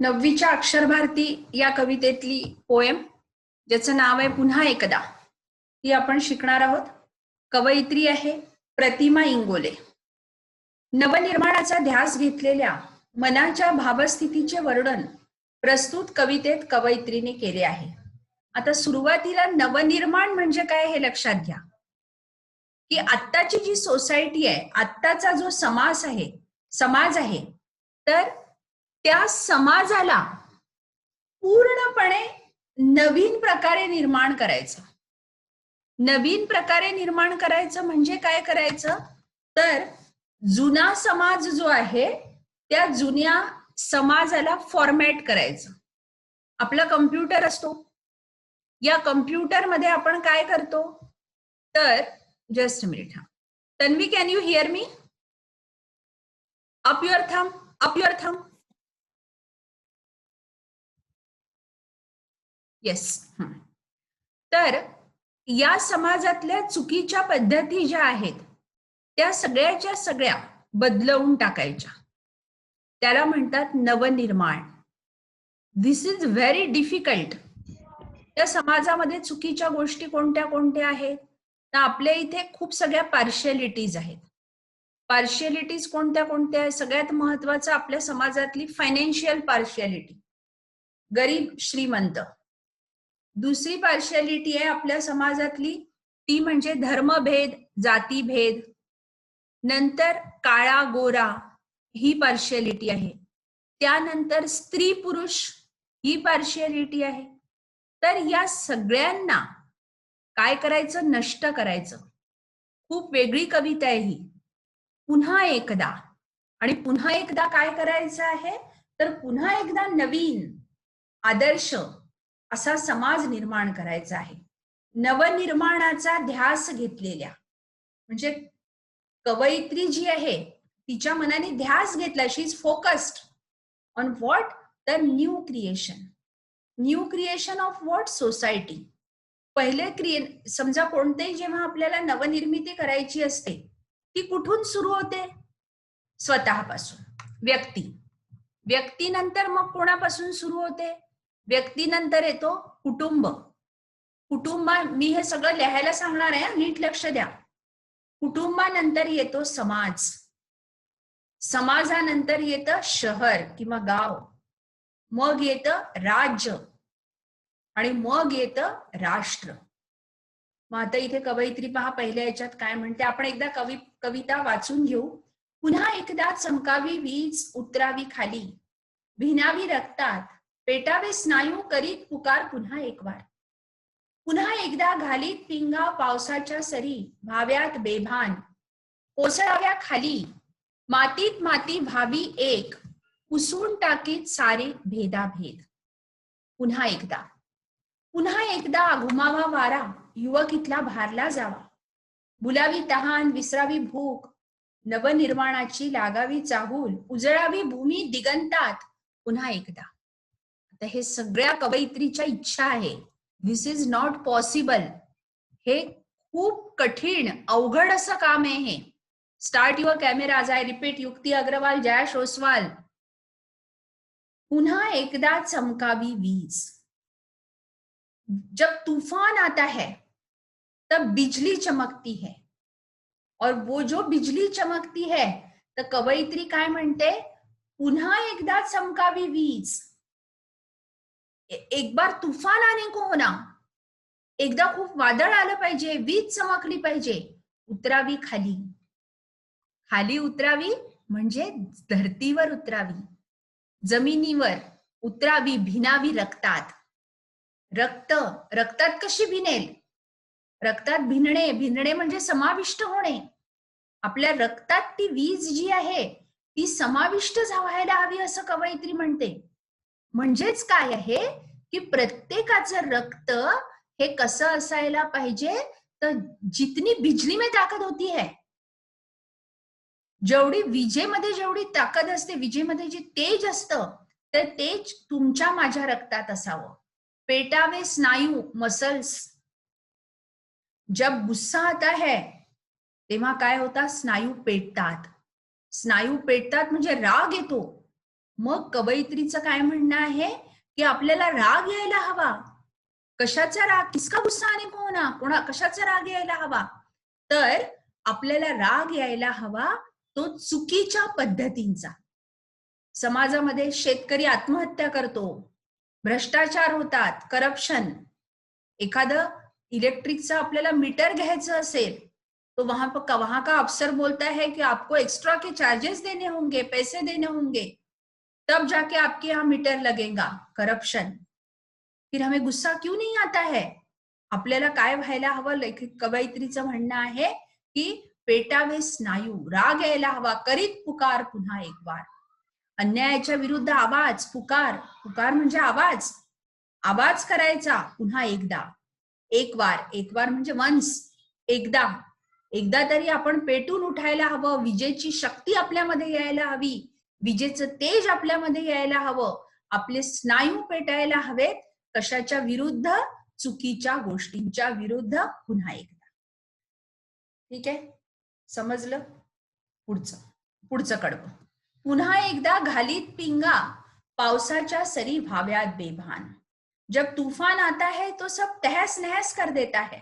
नववीच्या अक्षरभारती या कवितेतली पोएम ज्याचं नाव आहे पुन्हा एकदा. ती आपण शिकणार आहोत. कवयित्री आहे प्रतिमा इंगोले. नवनिर्माणाचा ध्यास घेतलेल्या मनाच्या भावस्थितीचे वर्णन प्रस्तुत कवितेत कवयित्रीने केले आहे. आता सुरुवातीला नवनिर्माण म्हणजे काय हे लक्षात घ्या. की आत्ताची जी सोसायटी आहे आत्ताचा जो समास आहे समाज आहे तर त्या समाजाला पूर्णपणे नवीन प्रकारे निर्माण करायचं. नवीन प्रकारे निर्माण करायचं म्हणजे काय करायचं? तर जुना समाज जो आहे त्या जुन्या समाजाला फॉर्मॅट करायचं. आपला कम्प्युटर असतो. या कम्प्युटरमध्ये आपण काय करतो? तर जस्ट मिनिट हा. Tanvi can you hear me up your thumb up your thumb yes hmm. तर या समाजातल्या चुकीच्या पद्धती ज्या आहेत त्या सगळ्याच्या सगळ्या बदलवून टाकायच्या. त्याला म्हणतात नवनिर्माण. दिस इज व्हेरी डिफिकल्ट त्या समाजामध्ये चुकीच्या गोष्टी कोणत्या कोणत्या आहेत? तर आपल्या इथे खूप सगळ्या पार्शियलिटीज आहेत. पार्शियलिटीज कोणत्या कोणत्या आहेत? सगळ्यात महत्वाचं आपल्या समाजातली फायनान्शियल पार्शियलिटी गरीब श्रीमंत. दुसरी पार्शियलिटी आहे आपल्या समाजातली ती म्हणजे धर्मभेद जातीभेद. नंतर काळा गोरा ही पार्शियलिटी आहे. त्यानंतर स्त्री पुरुष ही पार्शियलिटी आहे. तर या सगळ्यांना काय करायचं? नष्ट करायचं. खूप वेगळी कविता आहे ही. पुन्हा एकदा. आणि पुन्हा एकदा काय करायचं आहे? तर पुन्हा एकदा नवीन आदर्श असा समाज निर्माण करायचा आहे. नवनिर्माणाचा ध्यास घेतलेल्या म्हणजे कवयित्री जी आहे तिच्या मनाने ध्यास घेतला she is focused on what तर new creation new creation of what society पहिले क्रिए समजा कोणतेही जेव्हा आपल्याला नवनिर्मिती करायची असते ती कुठून सुरू होते? स्वतःपासून. व्यक्ती. व्यक्तीनंतर मग कोणापासून सुरू होते? व्यक्तीनंतर येतो कुटुंब. कुटुंबा मी हे सगळं लिहायला सांगणार आहे नीट लक्ष द्या. कुटुंबानंतर येतो समाज. समाजानंतर येतं शहर किंवा गाव. मग येतं राज्य. आणि मग येतं राष्ट्र. मग आता इथे कवयित्री पहा पहिल्या याच्यात काय म्हणते आपण एकदा कवी कविता वाचून घेऊ. पुन्हा एकदा चमकावी वीज उतरावी खाली. भिनावी रक्तात. पेटावे स्नायू करीत पुकार पुन्हा एक वार पुन्हा एकदा घालीत पिंगा पावसाच्या सरी भाव्यात बेभान. कोसळाव्या खाली मातीत माती भावी एक पुसून टाकीत सारे भेदाभेद. पुन्हा एकदा. पुन्हा एकदा घुमावा वारा युवक इथला भारला जावा. बुलावी तहान विसरावी भूक नवनिर्माणाची लागावी चाहूल उजळावी भूमी दिगंतात. पुन्हा एकदा. आता हे इच्छा आहे. दिस इज़ नॉट पॉसिबल हे खूप कठीण काम हे. Start your cameras I repeat Yukti Agarwal जयाश Oswal पुन्हा एकदा चमकावी वीज. जब तूफ़ान आता है, तब बिजली चमकती है. और वो जो बिजली चमकती है, तर कवयित्री काय म्हणते? पुन्हा एकदा चमकावी वीज. एक बार तुफान आने को होना. एकदा खूप वादळ आलं पाहिजे वीज चमकली पाहिजे उतरावी खाली. खाली उतरावी म्हणजे धरतीवर उतरावी. जमिनीवर उतरावी भिनावी रक्तात. रक्त रक्तात कशी भिनेल? रक्तात भिनणे भिनणे म्हणजे समाविष्ट होणे. आपल्या रक्तात ती वीज जी आहे ती समाविष्ट व्हायला हवी असं कवयित्री म्हणते. म्हणजेच काय आहे? की प्रत्येकाचं रक्त हे कसं असायला पाहिजे? तर जितनी बिजली में ताकद होती है. जेवढी विजेमध्ये जेवढी ताकद असते विजेमध्ये जे तेज असतं तर तेज तुमच्या माझ्या रक्तात असावं. पेटावे स्नायू मसल्स. जब गुस्सा आता है तेव्हा काय होता स्नायू पेटतात. स्नायू पेटतात म्हणजे राग येतो. मग कवयित्रीचं काय म्हणणं आहे? की आपल्याला राग यायला हवा. कशाचा राग? किसका गुस्सा आणि कोणा? कोणा कशाचा राग यायला हवा? तर आपल्याला राग यायला हवा तो चुकीच्या पद्धतींचा. समाजामध्ये शेतकरी आत्महत्या करतो. भ्रष्टाचार होतात. करप्शन. एखादं इलेक्ट्रिकचं आपल्याला मीटर घ्यायचं असेल तो वहां पर वहां का अफसर बोलता है कि आपको एक्स्ट्रा के चार्जेस देने होंगे पैसे देने होंगे. तब जाके आपके यहाँ मीटर लगेगा करप्शन फिर हमें गुस्सा क्यों नहीं आता है? आपल्याला काय व्हायला हवं? लेखक कवयित्रीचं म्हणणं आहे की पेटावे स्नायू राग यायला हवा करीत पुकार पुन्हा एक बार अन्यायाच्या विरुद्ध आवाज पुकार. पुकार म्हणजे आवाज. आवाज करायचा पुन्हा एकदा. एक वार एक वार म्हणजे वन्स एकदा. एकदा तरी आपण पेटून उठायला हवं. विजेची शक्ती आपल्यामध्ये यायला हवी. विजेचं तेज आपल्यामध्ये यायला हवं. आपले स्नायू पेटायला हवेत. कशाच्या विरुद्ध? चुकीच्या गोष्टींच्या विरुद्ध पुन्हा एकदा. ठीक आहे? समजलं? पुढचं. पुढचं कडवं. पुन्हा एकदा घालीत पिंगा. पावसाच्या सरी भाव्यात बेभान. जब तूफान आता है तो सब तहस नहस कर देता है.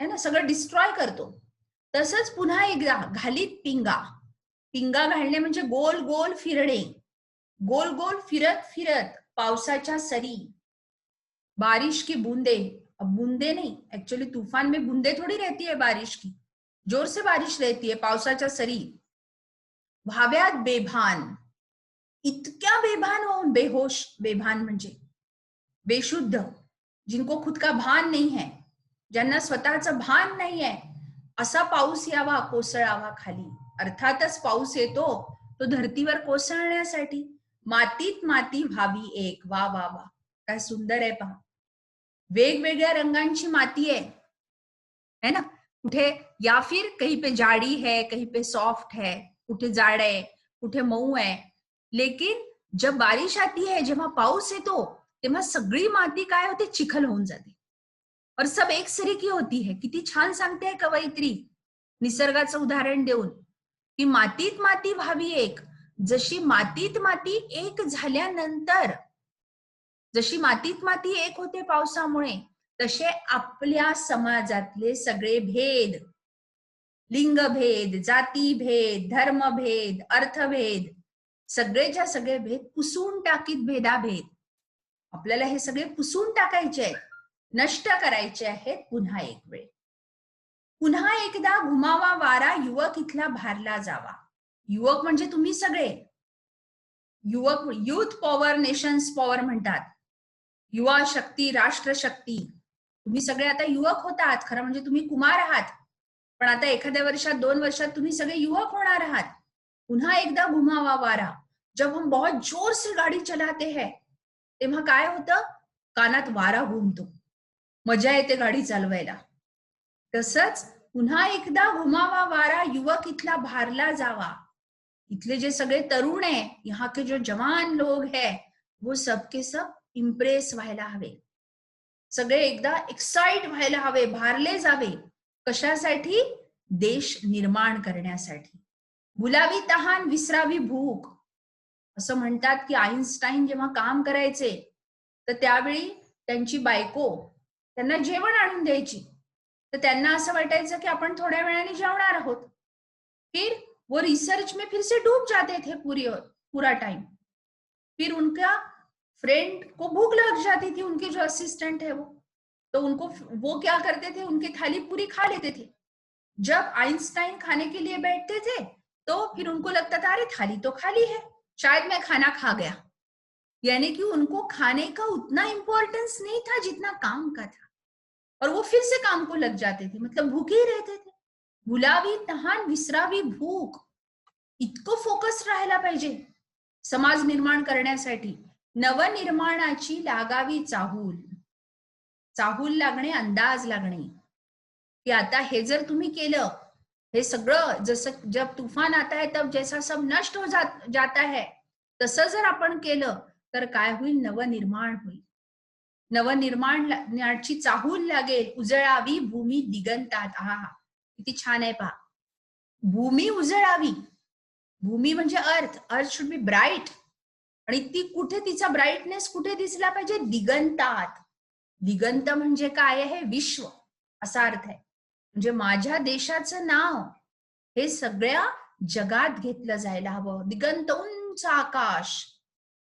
है ना? सगळं डिस्ट्रॉय करतो. तसंच पुन्हा एकदा घालीत पिंगा. पिंगा घालणे म्हणजे गोल गोल फिरणे. गोल गोल फिरत फिरत पावसाच्या सरी. बारिश की बूंदे. अब बूंदे नहीं एक्चुअली तूफ़ान में बूंदे थोड़ी रहती है बारिश की. ज़ोर से बारिश रहती है, पावसाच्या सरी. व्हाव्यात बेभान. इतक्या बेभान होऊन बेहोश, बेभान म्हणजे. बेशुद्ध. जिनको खुद का भान नहीं है. ज्यांना स्वतःचं भान नाही आहे असा पाऊस यावा, कोसळावा खाली. अर्थातच पाऊस येतो तो धर्तीवर कोसळण्यासाठी मातीत माती व्हावी एक. वा वा वा. काय सुंदर आहे पहा. वेगवेगळ्या रंगांची माती आहे. है ना? कुठे या फिर कहीं पे जाडी है, कहीं पे सॉफ्ट है. कुठे जाड आहे, कुठे मऊ आहे. लेकिन जब बारिश आती है, जेव्हा पाऊस येतो, तेव्हा सगळी माती काय होते? चिखल होऊन जाते. और सब एक सरीकी होती है. किती छान सांगते कवयित्री. निसर्गाचं उदाहरण देऊन. की मातीत माती व्हावी एक. जशी मातीत माती एक झाल्यानंतर जशी मातीत माती एक होते पावसामुळे तसे आपल्या समाजातले सगळे भेद लिंगभेद जातीभेद धर्मभेद अर्थभेद सगळेच्या सगळे भेद पुसून टाकीत भेदाभेद. आपल्याला हे सगळे पुसून टाकायचे आहेत नष्ट करायचे आहेत पुन्हा एक वेळ. पुन्हा एकदा घुमावा वारा युवक इथला भारला जावा. युवक म्हणजे तुम्ही सगळे. युवक युथ पॉवर नेशन्स पॉवर म्हणतात. युवा शक्ती राष्ट्रशक्ती तुम्ही सगळे आता युवक होतात. खरं म्हणजे तुम्ही कुमार आहात. पण आता एखाद्या वर्षात दोन वर्षात तुम्ही सगळे युवक होणार आहात. पुन्हा एकदा घुमावा वारा. जब हम बहुत जोर से गाडी चलाते है. तेव्हा काय होतं? कानात वारा घुमतो. मजा येते गाडी चालवायला. तसंच पुन्हा एकदा घुमावा वारा युवक इथला भारला जावा. इथले जे सगळे तरुण आहे यहाँ के जो जवान लोग है वो सबके सब इम्प्रेस व्हायला हवे. सगळे एकदा एक्साइट व्हायला हवे भारले जावे कशासाठी? देश निर्माण करण्यासाठी. गुलाबी तहान विसरावी भूक. असं म्हणतात की आईन्स्टाईन जेव्हा काम करायचे तर त्यावेळी त्यांची बायको त्यांना जेवण आणून द्यायची. तर त्यांना असं वाटायचं की आपण थोड्या वेळाने जेवणार आहोत. फिर वो रिसर्च में फिर से डूब जाते थे पूरी पूरा टाइम फिर उनका फ्रेंड को भूख लग जाती थी, उनके जो असिस्टेंट है वो। तो उनको वो क्या करते थे? उनकी थाली पूरी खा लेते थे। जब आइंस्टाइन खाने के लिए बैठते थे तो फिर उनको लगता था, अरे, थाली तो खाली है, शायद मैं खाना खा गया। यानी कि उनको खाने का उतना इंपॉर्टेंस नहीं था जितना काम का था। और वो फिर से काम को लग जाते थे मतलब भूखे ही रहते थे। भुलावी तहान विसरावी भूक इतकं फोकस राहायला पाहिजे समाज निर्माण करण्यासाठी. नवनिर्माणाची लागावी चाहूल. चाहूल लागणे अंदाज लागणे. की आता हे जर तुम्ही केलं हे सगळं जसं जब तुफान आता है तब जैसा सब नष्ट हो जाता है तसं जर आपण केलं तर काय होईल? नवनिर्माण होईल. नवनिर्माणाची चाहूल लागेल. उजळावी भूमी दिगंतात. हा. किती छान आहे पहा. भूमी उजळावी. भूमी म्हणजे अर्थ. अर्थ शुड बी ब्राईट आणि ती कुठे तिचा ब्राईटनेस कुठे दिसला पाहिजे? दिगंतात. दिगंत म्हणजे काय आहे? विश्व. असा अर्थ आहे. म्हणजे माझ्या देशाचं नाव हे सगळ्या जगात घेतलं जायला हवं. दिगंत उंच आकाश.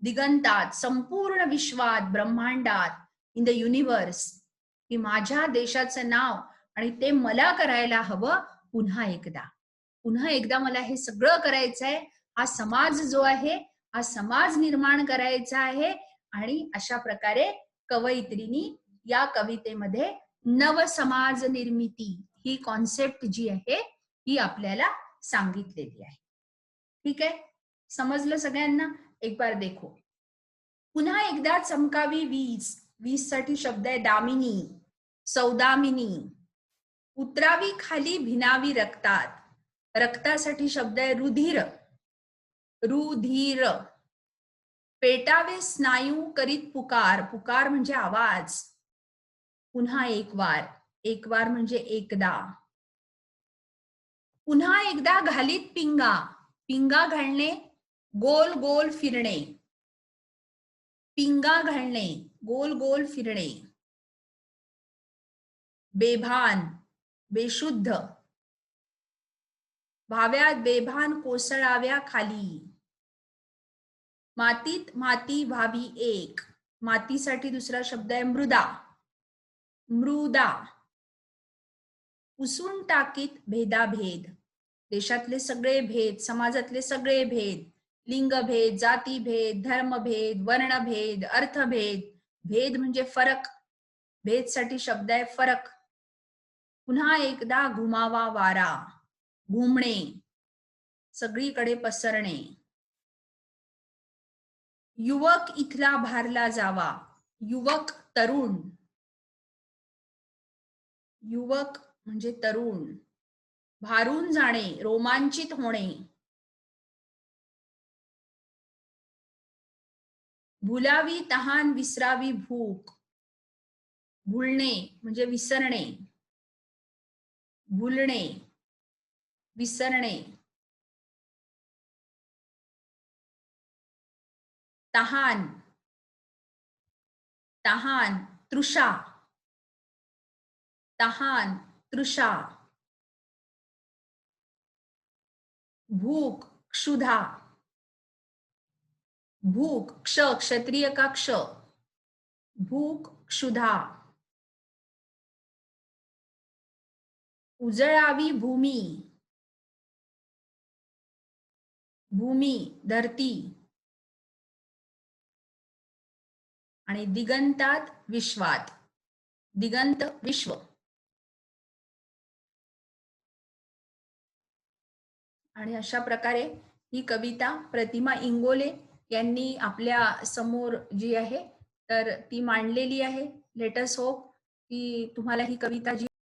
दिगंतात. संपूर्ण विश्वात ब्रह्मांडात. इन द युनिव्हर्स की माझ्या देशाचं नाव आणि ते मला करायला हवं पुन्हा एकदा. पुन्हा एकदा मला हे सगळं करायचंय. हा समाज जो आहे हा समाज निर्माण करायचा आहे आणि अशा प्रकारे कवयित्रीनी या कवितेमध्ये नव समाज निर्मिती ही कॉन्सेप्ट जी आहे ही आपल्याला सांगितलेली आहे. ठीक आहे? समजलं सगळ्यांना? एक बार देखो. पुन्हा एकदा चमकावी वीज. वीससाठी शब्द आहे दामिनी सौदामिनी. उतरावी खाली भिनावी रक्तात. रक्तासाठी शब्द आहे रुधिर. रुधिर. पेटावे स्नायू करीत पुकार. पुकार म्हणजे आवाज. पुन्हा एक वार. एक वार म्हणजे एकदा. पुन्हा एकदा घालीत पिंगा. पिंगा घालणे गोल गोल फिरणे. पिंगा घालणे गोल गोल फिरणे. बेभान बेशुद्ध. भाव्यात बेभान कोसळाव्या खाली. मातीत माती व्हावी एक. मातीसाठी दुसरा शब्द आहे मृदा. मृदा. पुसून टाकीत भेदाभेद. देशातले सगळे भेद समाजातले सगळे भेद. लिंगभेद जातीभेद धर्मभेद वर्णभेद अर्थभेद. भेद म्हणजे फरक. भेदसाठी शब्द आहे फरक. पुन्हा एकदा घुमावा वारा. घुमणे. सगळीकडे पसरणे. युवक इथला भारला जावा. युवक तरुण. युवक म्हणजे तरुण. भारून जाणे रोमांचित होणे. भुलावी तहान विसरावी भूक. भुलणे म्हणजे विसरणे. भुलणे विसरणे. तहान तहान तृषा. तहान तृषा. भूक क्षुधा. भूक क्ष क्षत्रिय का क्ष भूक क्षुधा. उजळावी भूमी. भूमी धरती. आणि दिगंतात विश्वात. दिगंत विश्व. आणि अशा प्रकारे ही कविता प्रतिमा इंगोले यांनी आपल्यासमोर जी आहे तर ती मांडलेली आहे. लेटस होप की तुम्हाला ही कविता जी